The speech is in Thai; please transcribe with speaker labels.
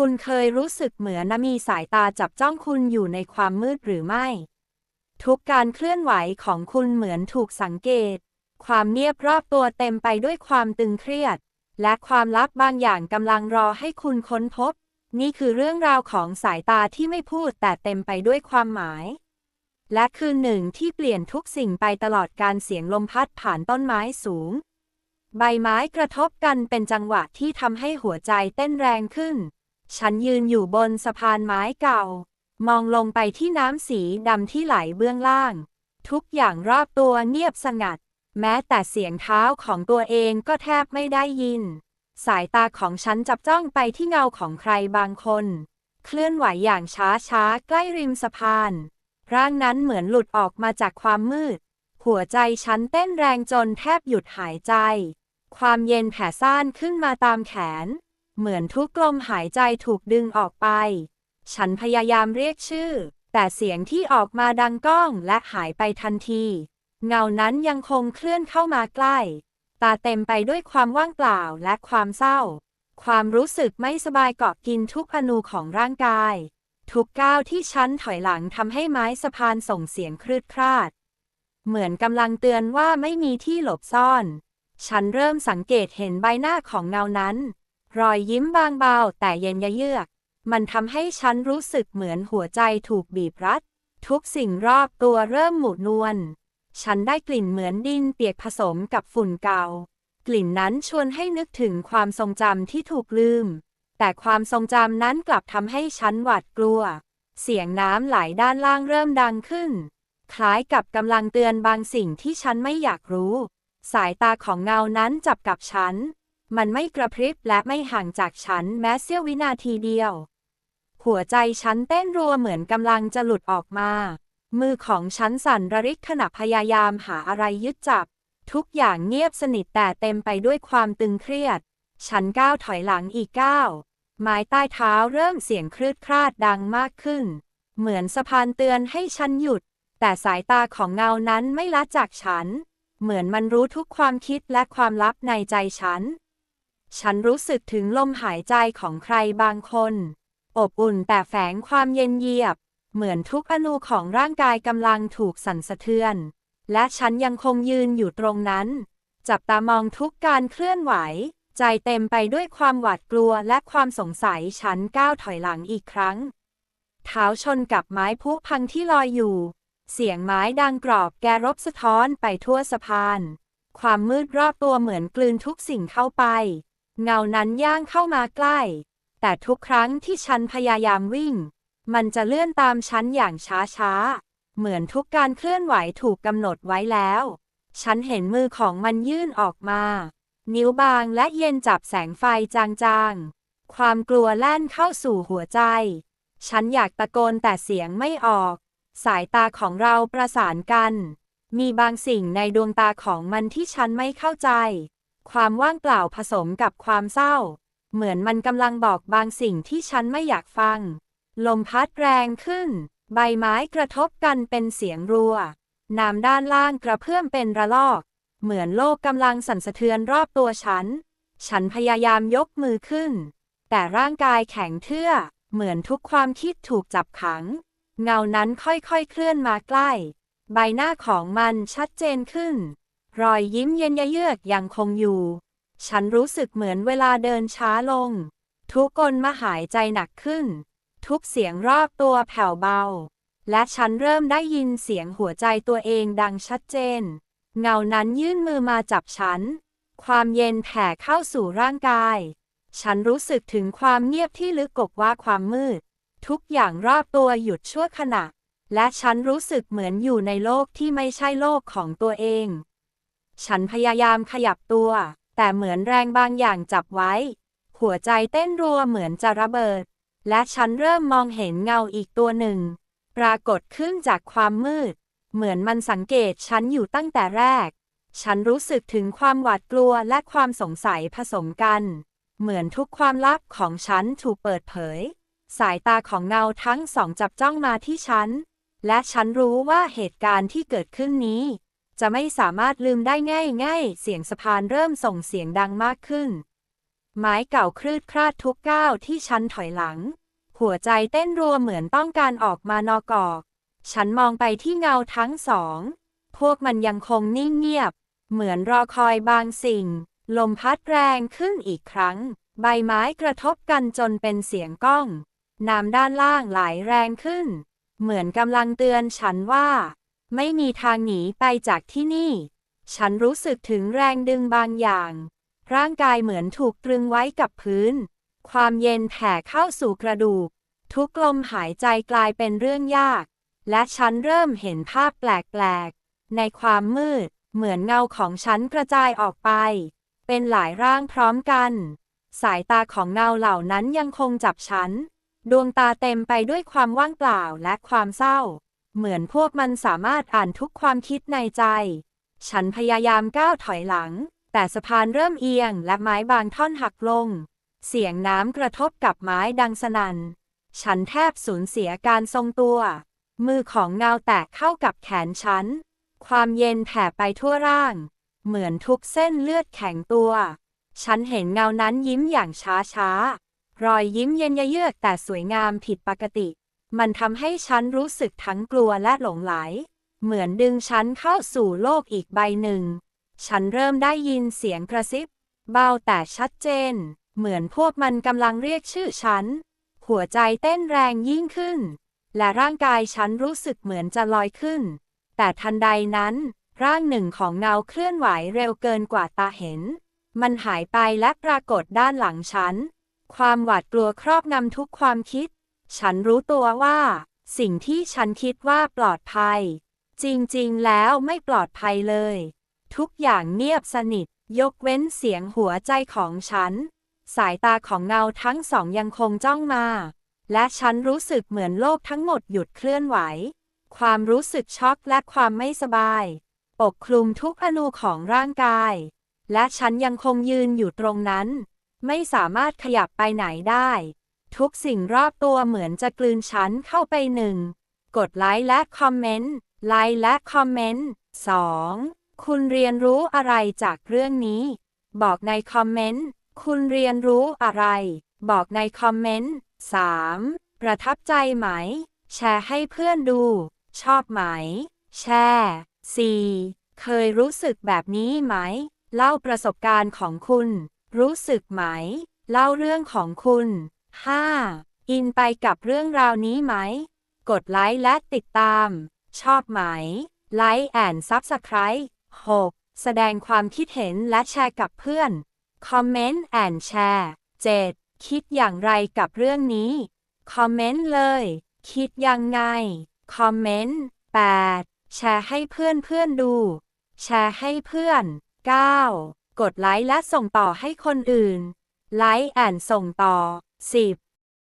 Speaker 1: คุณเคยรู้สึกเหมือนมีสายตาจับจ้องคุณอยู่ในความมืดหรือไม่ ทุกการเคลื่อนไหวของคุณเหมือนถูกสังเกต ความเงียบรอบตัวเต็มไปด้วยความตึงเครียด และความลับบางอย่างกำลังรอให้คุณค้นพบ นี่คือเรื่องราวของสายตาที่ไม่พูดแต่เต็มไปด้วยความหมาย และคืนหนึ่งที่เปลี่ยนทุกสิ่งไปตลอดการเสียงลมพัดผ่านต้นไม้สูง ใบไม้กระทบกันเป็นจังหวะที่ทำให้หัวใจเต้นแรงขึ้น ฉันยืนอยู่บนสะพานไม้เก่า มองลงไปที่น้ำสีดำที่ไหลเบื้องล่าง ทุกอย่างรอบตัวเงียบสงัด แม้แต่เสียงเท้าของตัวเองก็แทบไม่ได้ยิน สายตาของฉันจับจ้องไปที่เงาของใครบางคน เคลื่อนไหวอย่างช้าช้าๆใกล้ริมสะพาน ร่างนั้นเหมือนหลุดออกมาจากความมืด หัวใจฉันเต้นแรงจนแทบหยุดหายใจ ความเย็นแผ่ซ่านขึ้นมาตามแขน เหมือนทุกลมหายใจถูกดึงออกไป ฉันพยายามเรียกชื่อ แต่เสียงที่ออกมาดังก้องและหายไปทันที เงานั้นยังคงเคลื่อนเข้ามาใกล้ ตาเต็มไปด้วยความว่างเปล่าและความเศร้า ความรู้สึกไม่สบายเกาะกินทุกอนูของร่างกาย ทุกก้าวที่ฉันถอยหลังทำให้ไม้สะพานส่งเสียงครืดคราด เหมือนกำลังเตือนว่าไม่มีที่หลบซ่อน ฉันเริ่มสังเกตเห็นใบหน้าของเงานั้น รอยยิ้มบางเบาแต่เย็นยะเยือก มันทำให้ฉันรู้สึกเหมือนหัวใจถูกบีบรัด ทุกสิ่งรอบตัวเริ่มหมุนนวล ฉันได้กลิ่นเหมือนดินเปียกผสมกับฝุ่นเก่า กลิ่นนั้นชวนให้นึกถึงความทรงจำที่ถูกลืม แต่ความทรงจำนั้นกลับทำให้ฉันหวาดกลัว เสียงน้ำไหลด้านล่างเริ่มดังขึ้น คล้ายกับกำลังเตือนบางสิ่งที่ฉันไม่อยากรู้ สายตาของเงานั้นจับกับฉัน มันไม่กระพริบและไม่ห่างจากฉันแม้เสี้ยววินาทีเดียว หัวใจฉันเต้นรัวเหมือนกำลังจะหลุดออกมา มือของฉันสั่นระริกขณะพยายามหาอะไรยึดจับ ทุกอย่างเงียบสนิทแต่เต็มไปด้วยความตึงเครียด ฉันก้าวถอยหลังอีกก้าวไม้ใต้เท้าเริ่มเสียงคลืดคลาดดังมากขึ้น เหมือนสะพานเตือนให้ฉันหยุด แต่สายตาของเงานั้นไม่ละจากฉัน เหมือนมันรู้ทุกความคิดและความลับในใจฉัน ฉันรู้สึกถึงลมหายใจของใครบางคน อบอุ่นแต่แฝงความเย็นเยียบ เหมือนทุกอนูของร่างกายกำลังถูกสั่นสะเทือน และฉันยังคงยืนอยู่ตรงนั้น จับตามองทุกการเคลื่อนไหว ใจเต็มไปด้วยความหวาดกลัวและความสงสัยฉันก้าวถอยหลังอีกครั้ง เท้าชนกับไม้พุพังที่ลอยอยู่ เสียงไม้ดังกรอบแกรบสะท้อนไปทั่วสะพาน ความมืดรอบตัวเหมือนกลืนทุกสิ่งเข้าไป เงานั้นย่างเข้ามาใกล้ แต่ทุกครั้งที่ฉันพยายามวิ่ง มันจะเลื่อนตามฉันอย่างช้าๆ เหมือนทุกการเคลื่อนไหวถูกกำหนดไว้แล้ว ฉันเห็นมือของมันยื่นออกมา นิ้วบางและเย็นจับแสงไฟจางๆ ความกลัวแล่นเข้าสู่หัวใจ ฉันอยากตะโกนแต่เสียงไม่ออก สายตาของเราประสานกัน มีบางสิ่งในดวงตาของมันที่ฉันไม่เข้าใจ ความว่างเปล่าผสมกับความเศร้า เหมือนมันกำลังบอกบางสิ่งที่ฉันไม่อยากฟัง ลมพัดแรงขึ้น ใบไม้กระทบกันเป็นเสียงรัว น้ำด้านล่างกระเพื่อมเป็นระลอก เหมือนโลกกำลังสั่นสะเทือนรอบตัวฉัน ฉันพยายามยกมือขึ้น แต่ร่างกายแข็งเทื่อ เหมือนทุกความคิดถูกจับขัง เงานั้นค่อยๆเคลื่อนมาใกล้ ใบหน้าของมันชัดเจนขึ้น รอยยิ้มเย็นยเยือกยังคงอยู่ ฉันรู้สึกเหมือนเวลาเดินช้าลง ทุกคนมาหายใจหนักขึ้น ทุกเสียงรอบตัวแผ่วเบา และฉันเริ่มได้ยินเสียงหัวใจตัวเองดังชัดเจน เงานั้นยื่นมือมาจับฉัน ความเย็นแผ่เข้าสู่ร่างกาย ฉันรู้สึกถึงความเงียบที่ลึกกบว่าความมืด ทุกอย่างรอบตัวหยุดชั่วขณะ และฉันรู้สึกเหมือนอยู่ในโลกที่ไม่ใช่โลกของตัวเอง ฉันพยายามขยับตัว แต่เหมือนแรงบางอย่างจับไว้ หัวใจเต้นรัวเหมือนจะระเบิด และฉันเริ่มมองเห็นเงาอีกตัวหนึ่ง ปรากฏขึ้นจากความมืด เหมือนมันสังเกตฉันอยู่ตั้งแต่แรก ฉันรู้สึกถึงความหวาดกลัวและความสงสัยผสมกัน เหมือนทุกความลับของฉันถูกเปิดเผย สายตาของเงาทั้งสองจับจ้องมาที่ฉัน และฉันรู้ว่าเหตุการณ์ที่เกิดขึ้นนี้ จะไม่สามารถลืมได้ง่ายๆเสียงสะพานเริ่มส่งเสียงดังมากขึ้น ไม้เก่าคลืดคลาดทุกก้าวที่ฉันถอยหลัง หัวใจเต้นรัวเหมือนต้องการออกมานอกอก ฉันมองไปที่เงาทั้งสอง พวกมันยังคงนิ่งเงียบ เหมือนรอคอยบางสิ่ง ลมพัดแรงขึ้นอีกครั้ง ใบไม้กระทบกันจนเป็นเสียงก้อง น้ำด้านล่างไหลแรงขึ้น เหมือนกำลังเตือนฉันว่า ไม่มีทางหนีไปจากที่นี่ ฉันรู้สึกถึงแรงดึงบางอย่าง ร่างกายเหมือนถูกตรึงไว้กับพื้น ความเย็นแผ่เข้าสู่กระดูก ทุกลมหายใจกลายเป็นเรื่องยาก และฉันเริ่มเห็นภาพแปลกๆ ในความมืด เหมือนเงาของฉันกระจายออกไป เป็นหลายร่างพร้อมกัน สายตาของเงาเหล่านั้นยังคงจับฉัน ดวงตาเต็มไปด้วยความว่างเปล่าและความเศร้า เหมือนพวกมันสามารถอ่านทุกความคิดในใจ ฉันพยายามก้าวถอยหลัง แต่สะพานเริ่มเอียงและไม้บางท่อนหักลง เสียงน้ำกระทบกับไม้ดังสนัน่น ฉันแทบสูญเสียการทรงตัว มือของเงาแตะเข้ากับแขนฉัน ความเย็นแผ่ไปทั่วร่าง เหมือนทุกเส้นเลือดแข็งตัว ฉันเห็นเงานั้นยิ้มอย่างช้าช้ารอยยิ้มเย็นเยือกแต่สวยงามผิดปกติ มันทำให้ฉันรู้สึกทั้งกลัวและหลงไหล เหมือนดึงฉันเข้าสู่โลกอีกใบหนึ่ง ฉันเริ่มได้ยินเสียงกระซิบ เบาแต่ชัดเจน เหมือนพวกมันกำลังเรียกชื่อฉัน หัวใจเต้นแรงยิ่งขึ้น และร่างกายฉันรู้สึกเหมือนจะลอยขึ้น แต่ทันใดนั้น ร่างหนึ่งของเงาเคลื่อนไหวเร็วเกินกว่าตาเห็น มันหายไปและปรากฏด้านหลังฉัน ความหวาดกลัวครอบงำทุกความคิด ฉันรู้ตัวว่า สิ่งที่ฉันคิดว่าปลอดภัย จริงๆ แล้วไม่ปลอดภัยเลย ทุกอย่างเงียบสนิท ยกเว้นเสียงหัวใจของฉัน สายตาของเงาทั้งสองยังคงจ้องมา และฉันรู้สึกเหมือนโลกทั้งหมดหยุดเคลื่อนไหว ความรู้สึกช็อกและความไม่สบาย ปกคลุมทุกอนูของร่างกาย และฉันยังคงยืนอยู่ตรงนั้น ไม่สามารถขยับไปไหนได้ ทุกสิ่งรอบตัวเหมือนจะกลืนฉันเข้าไปหนึ่งกดไลค์และคอมเมนต์ ไลค์และคอมเมนต์ 2. คุณเรียนรู้อะไรจากเรื่องนี้ บอกในคอมเมนต์ คุณเรียนรู้อะไร บอกในคอมเมนต์ 3. ประทับใจไหม แชร์ให้เพื่อนดู ชอบไหม แชร์ 4. เคยรู้สึกแบบนี้ไหม เล่าประสบการณ์ของคุณ รู้สึกไหม เล่าเรื่องของคุณ 5. อินไปกับเรื่องราวนี้ไหม กดไลค์และติดตาม ชอบไหม ไลค์แอนซับสไคร b e 6. แสดงความคิดเห็นและแชร์กับเพื่อน คอมเมนต์แอนแชร์ 7. คิดอย่างไรกับเรื่องนี้ คอมเมนต์เลย คิดยังไง คอมเมนต์ 8. แชร์ให้เพื่อนเพื่อนดู แชร์ให้เพื่อน 9. กดไลค์และส่งต่อให้คนอื่น ไลค์แอนส่งต่อ 10